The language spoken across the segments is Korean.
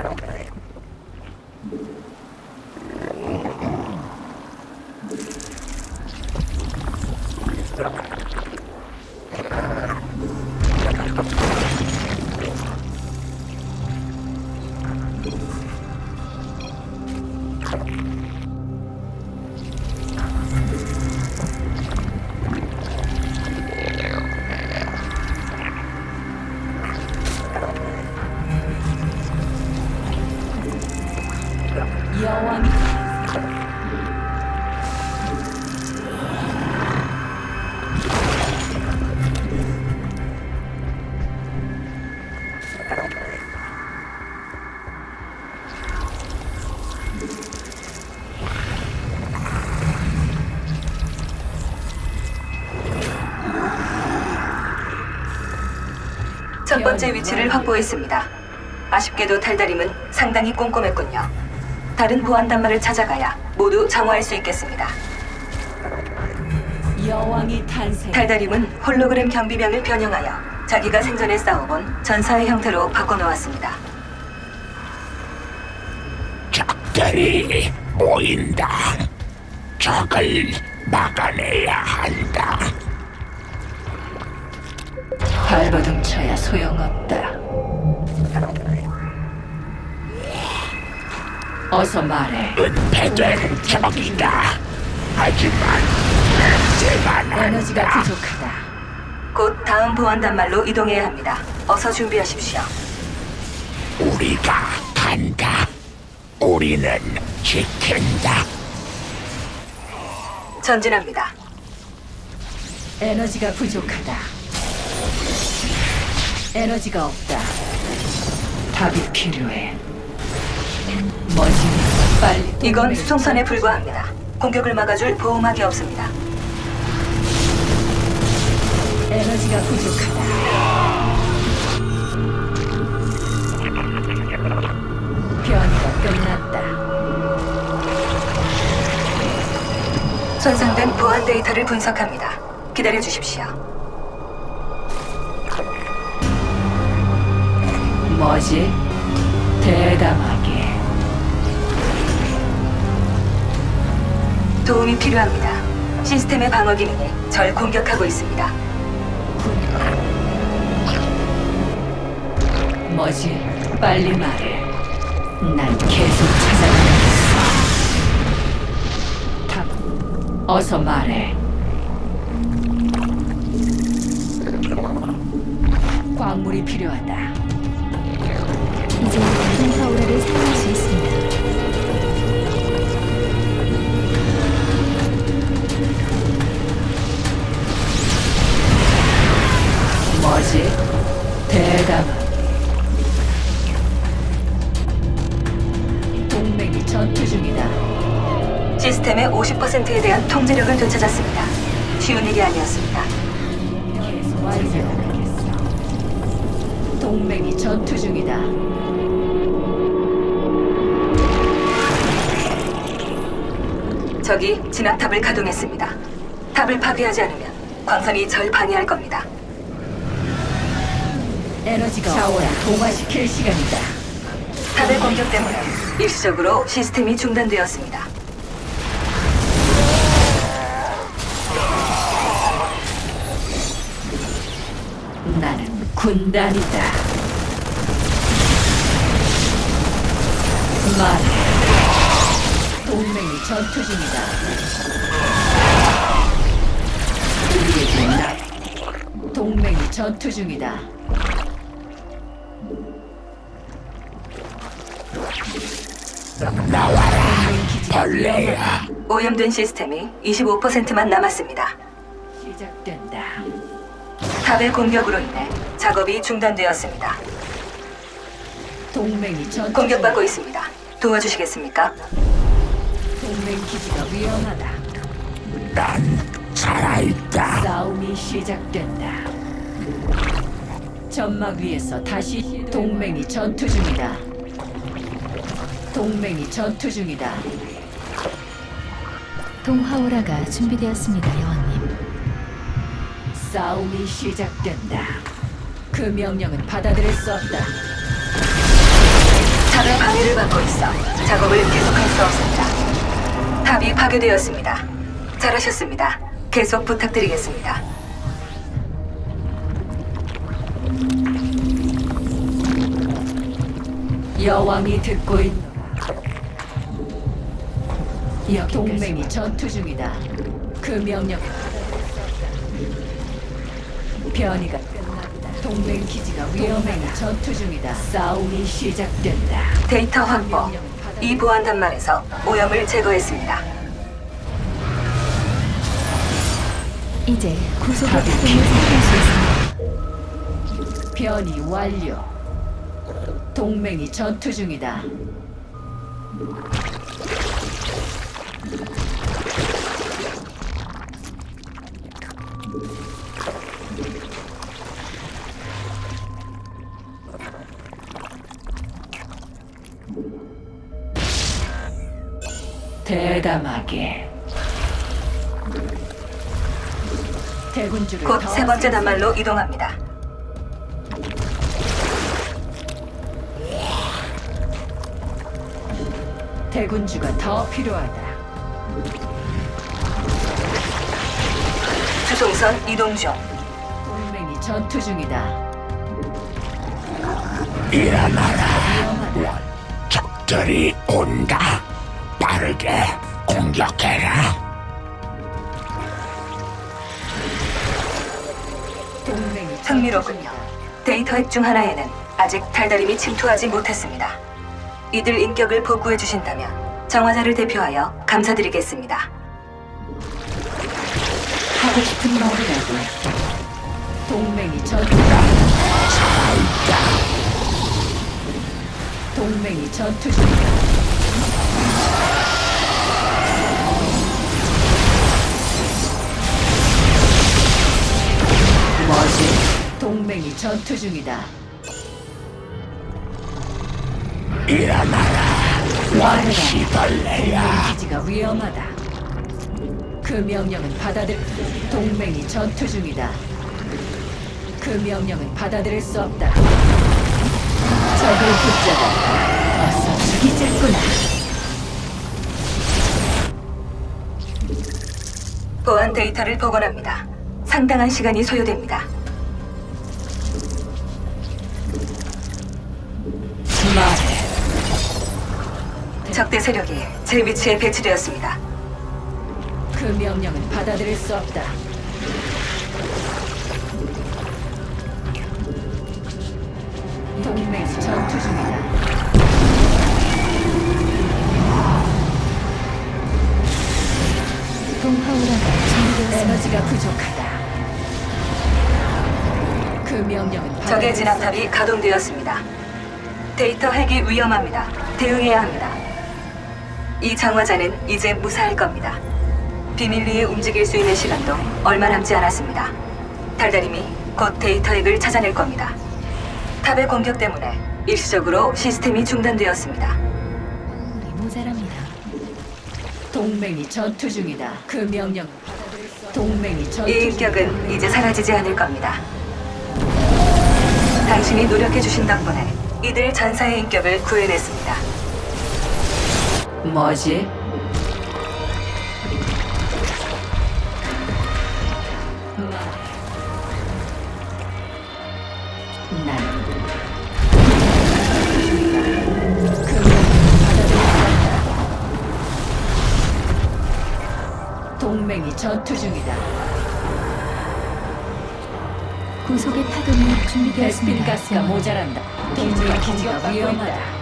claro. 첫 번째 위치를 확보했습니다. 아쉽게도 달달임은 상당히 꼼꼼했군요. 다른 보안 단말을 찾아가야 모두 정화할 수 있겠습니다. 여왕이 탄생. 달달임은 홀로그램 경비병을 변형하여 자기가 생전에 싸워본 전사의 형태로 바꿔놓았습니다. 적들이 모인다. 적을 막아내야 한다. 발버둥 쳐야 소용없다. 어서 말해. 은폐된 적이다. 하지만 냄새가 에너지가 난다. 부족하다. 곧 다음 보안 단말로 이동해야 합니다. 어서 준비하십시오. 우리가 간다. 우리는 지킨다. 전진합니다. 에너지가 부족하다. 에너지가 없다. 답이 필요해. 뭐지? 빨리. 이건 수송선에 불과합니다. 공격을 막아줄 보호막이 없습니다. 에너지가 부족하다. 변이가 끝났다. 손상된 보안 데이터를 분석합니다. 기다려 주십시오. 뭐지? 대담하게. 도움이 필요합니다. 시스템의 방어 기능이 절 공격하고 있습니다. 뭐지? 빨리 말해. 난 계속 찾아가야겠어. 답. 어서 말해. 광물이 필요하다. 동파오라를 사용할 수 있습니다. 뭐지? 대담. 동맹이 전투 중이다. 시스템의 50%에 대한 통제력을 되찾았습니다. 쉬운 일이 아니었습니다. 동맹이 전투 중이다. 적이 진압탑을 가동했습니다. 탑을 파괴하지 않으면 광선이 절 방해할 겁니다. 에너지가 자원을 동화시킬 시간이다. 탑의 공격 때문에 일시적으로 시스템이 중단되었습니다. 나는 군단이다. 말해. 동맹이 전투 중이다. 동맹이 전투 중이다. 나와라 동맹 기지가 벌레야 오염된 시스템이 25%만 남았습니다. 시작된다. 탑의 공격으로 인해 작업이 중단되었습니다. 동맹이 전투 공격받고. 있습니다. 도와주시겠습니까? 동맹 기지가 위험하다. 난 살아있다 싸움이 시작된다. 점막 위에서 다시 동맹이 전투 중이다. 동맹이 전투 중이다. 동화오라가 준비되었습니다, 여왕님. 싸움이 시작된다. 그 명령은 받아들일 수 없다. 탑의 방해를 받고 있어 작업을 계속할 수 없습니다. 탑이 파괴되었습니다. 잘하셨습니다. 계속 부탁드리겠습니다. 여왕이 듣고 있노라. 여기 동맹이 전투 중이다. 그 명령은 변이가 끝났다. 동맹 기지가 위험해 전투 중이다. 싸움이 시작된다. 데이터 확보. 이 보안 단말에서 오염을 제거했습니다. 이제 구속의 시스템을 사용할 수 있습니다. 변이 완료. 동맹이 전투 중이다. 대담하게. 대군주를 곧더세 번째 단말로 이동합니다. 대군주가 더 필요하다. 주송선 이동 중. 동맹이 전투 중이다. 일어나라 위험하다. 적들이 온다 빠르게 공격해라. 중이다. 데이터 핵 중 하나에는 아직 달달임이 침투하지 못했습니다. 이들 인격을 복구해 주신다면 정화자를 대표하여 감사드리겠습니다. 하고 싶은 말이라도. 동맹이 전투. 동맹이 전투 중이다. 동맹이 전투 중이다. 일어나라 말해라. 시벌레야 동맹 기지가 위험하다. 그 명령은 받아들. 동맹이 전투 중이다. 그 명령은 받아들일 수 없다. 적을 붙잡아. 어서 죽이자꾸나. 보안 데이터를 복원합니다. 상당한 시간이 소요됩니다. 적대 세력이 제 위치에 배치되었습니다. 그 명령은 받아들일 수 없다. 동맹이 전투 중이다. 동화오라가 준비되었습니다. 에너지가 부족하다. 그 명령은 적의 받아들일 수 진압탑이 가동되었습니다. 데이터 핵이 위험합니다. 대응해야 합니다. 이 장화자는 이제 무사할 겁니다. 비밀리에 움직일 수 있는 시간도 얼마 남지 않았습니다. 달달임이 곧 데이터 핵을 찾아낼 겁니다. 탑의 공격 때문에 일시적으로 시스템이 중단되었습니다. 모자랍니다. 동맹이 전투 중이다. 그 명령 동맹이 전투 이 인격은. 이제 사라지지 않을 겁니다. 당신이 노력해 주신 덕분에 이들 전사의 인격을 구해냈습니다. 뭐지? 동맹이 전투 중이다. 구속의 파동이 준비되었습니다. 가스가 모자란다. 기지가 기지가 위험하다.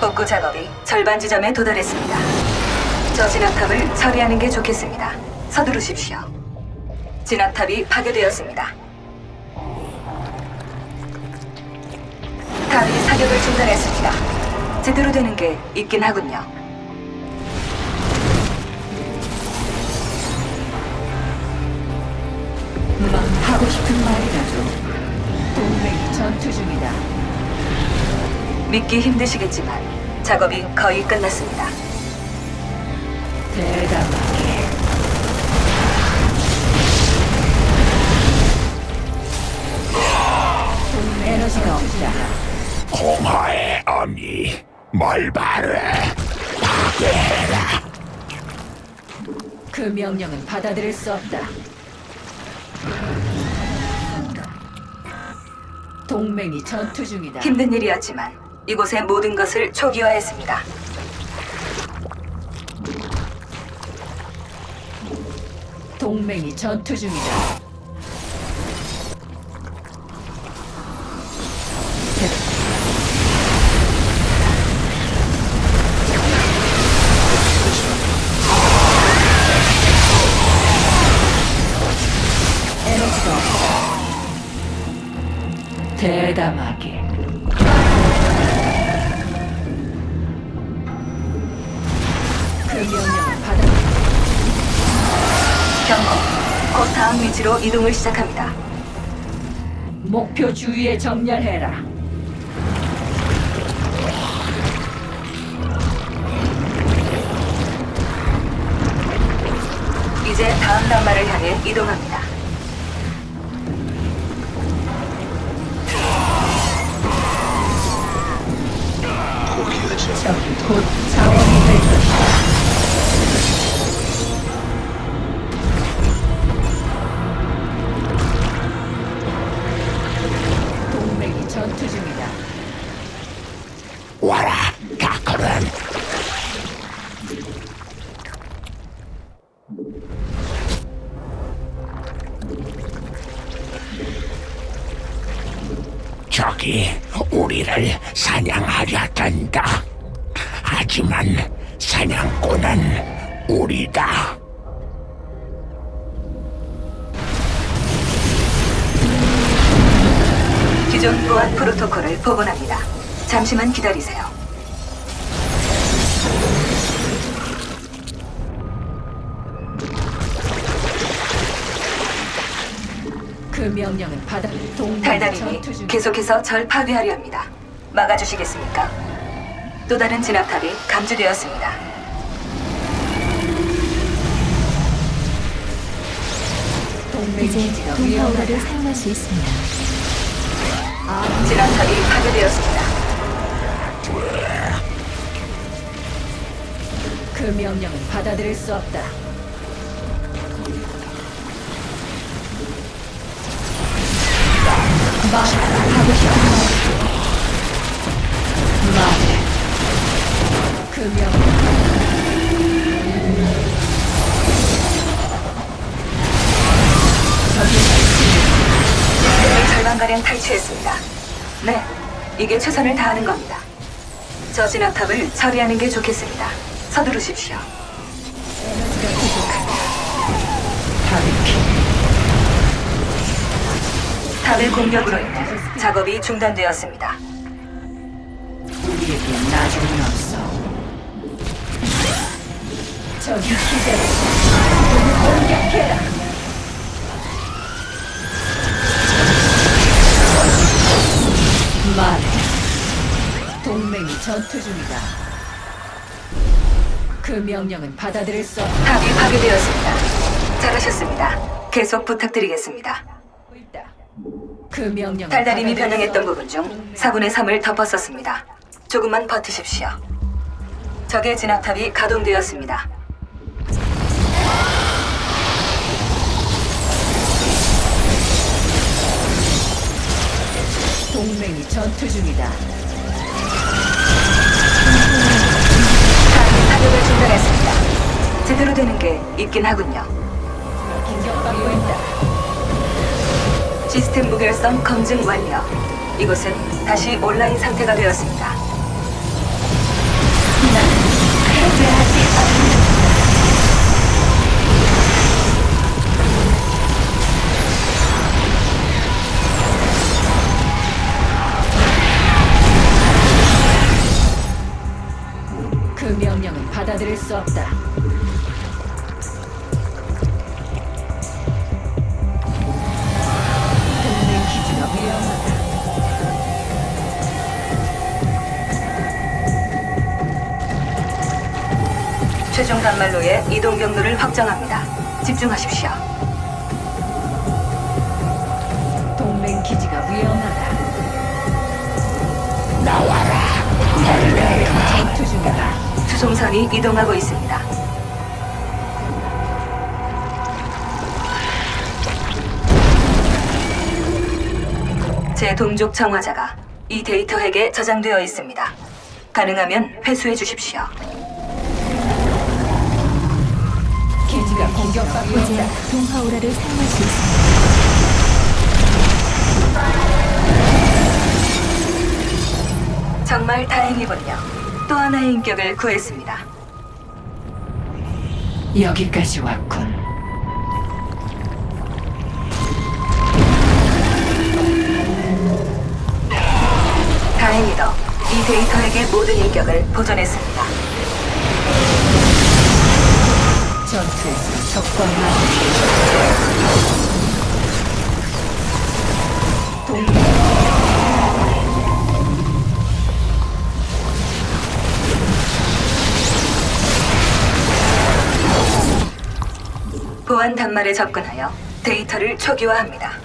복구 작업이 절반 지점에 도달했습니다. 저 진압탑을 처리하는 게 좋겠습니다. 서두르십시오. 진압탑이 파괴되었습니다. 탑이 사격을 중단했습니다. 제대로 되는 게 있긴 하군요. 막 하고 싶은 말이라도 동맹이 전투 중이다. 믿기 힘드시겠지만 작업이 거의 끝났습니다. 대담하게 에너지가 없다. 공허의 어미 멀바르 파괴해라 그 명령은 받아들일 수 없다. 동맹이 전투 중이다. 힘든 일이었지만 이곳의 모든 것을 초기화했습니다. 동맹이 전투 중이다. 대담하게. 다음 위치로 이동을 시작합니다. 목표 주위에 정렬해라. 이제 다음 단말을 향해 이동합니다. 적이 곧 자원이 저기 우리를 사냥하려단다 하지만 사냥꾼은 우리다 기존 보안 프로토콜을 복원합니다. 잠시만 기다리세요. 명령은 받아. 동맹이 달달님이 전투 중이다. 계속해서 절 파괴하려 합니다. 막아주시겠습니까? 또 다른 진압탑이 감지되었습니다. 동맹 이제 기지가 위험하다. 사용할 수 있습니다. 진압탑이 파괴되었습니다. 그 명령은 받아들일 수 없다. 말해. 하고 싶은 말. 말해. 그 명령. 네, 절반가량 탈취했습니다. 네, 이게 최선을 다하는 겁니다. 저 진압탑을 처리하는 게 좋겠습니다. 서두르십시오. 탑의 공격으로 인해 작업이 중단되었습니다. 우리에게 나중은 없어. 저기 기다려. 공격해라. 말해. 동맹이 전투 중이다. 그 명령은 받아들일 수 없다. 탑이 파괴되었습니다. 잘하셨습니다. 계속 부탁드리겠습니다. 그 명령은 달달임이 변형했던 수 부분 중 4분의 3을 덮었었습니다. 조금만 버티십시오. 적의 진압탑이 가동되었습니다. 동맹이 전투 중이다. 되는 게 있긴 하군요. 공격받고 있다. 시스템 무결성 검증 완료. 이곳은 다시 온라인 상태가 되었습니다. 그 명령은 받아들일 수 없다. 최종 단말로의 이동 경로를 확정합니다. 집중하십시오. 동맹 기지가 위험하다. 나와라. 전투 중이다. 수송선이 이동하고 있습니다. 제 동족 청화자가 이 데이터 핵에 저장되어 있습니다. 가능하면 회수해 주십시오. 기지가 공격받고 이제 있다. 동화오라를 사용할 수 있습니다. 정말 다행이군요. 또 하나의 인격을 구했습니다. 여기까지 왔군. 다행히도 이 데이터 핵의 모든 인격을 보존했습니다. 전투에서 적과. 동맹 보안 단말에 접근하여 데이터를 초기화합니다.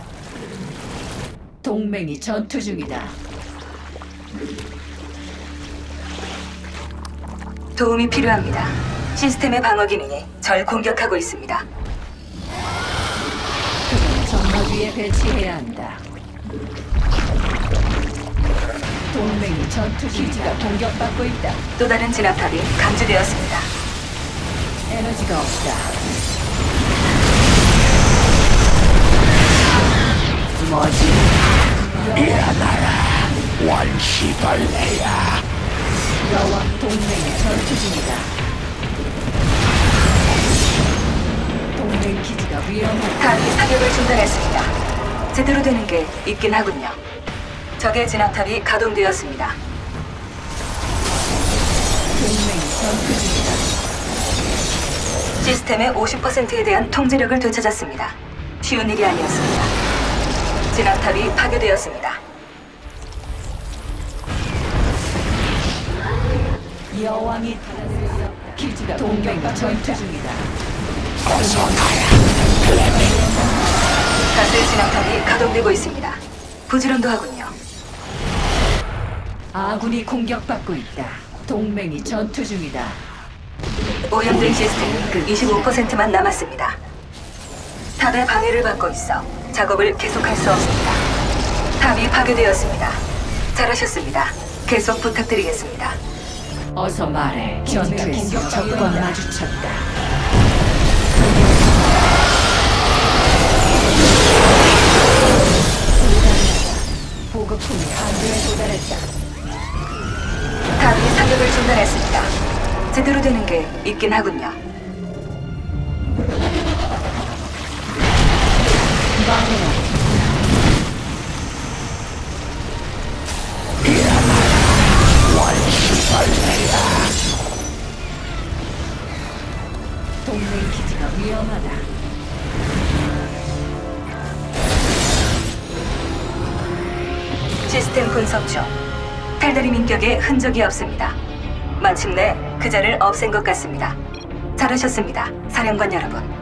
동맹이 전투 중이다. 도움이 필요합니다. 시스템의 방어 기능이 절 공격하고 있습니다. 정말 위에 배치해야 한다. 동맹이 전투 기지가 공격받고 있다. 또 다른 진압탑이 감지되었습니다. 에너지가 없다. 뭐지? 일어나라. 원시벌레야. 여왕 동맹이 전투 중이다. 위험하다. 탑이 사격을 중단했습니다. 제대로 되는 게 있긴 하군요. 적의 진압탑이 가동되었습니다. 시스템의 50%에 대한 통제력을 되찾았습니다. 쉬운 일이 아니었습니다. 진압탑이 파괴되었습니다. 여왕이 기지가 동맹이 전투 중이다. 어서 가라. 가스 진압탑이 가동되고 있습니다. 부지런도 하군요. 아군이 공격받고 있다. 동맹이 전투 중이다. 오염된 시스템이 그 25%만 남았습니다. 탑의 방해를 받고 있어 작업을 계속할 수 없습니다. 탑이 파괴되었습니다. 잘하셨습니다. 계속 부탁드리겠습니다. 어서 말해. 전투에서 적과 마주쳤다. 보급품이 한도에 도달했다. 탑이 사격을 중단했습니다. 제대로 되는 게 있긴 하군요. 흔적이 없습니다. 마침내 그 자를 없앤 것 같습니다. 잘하셨습니다, 사령관 여러분.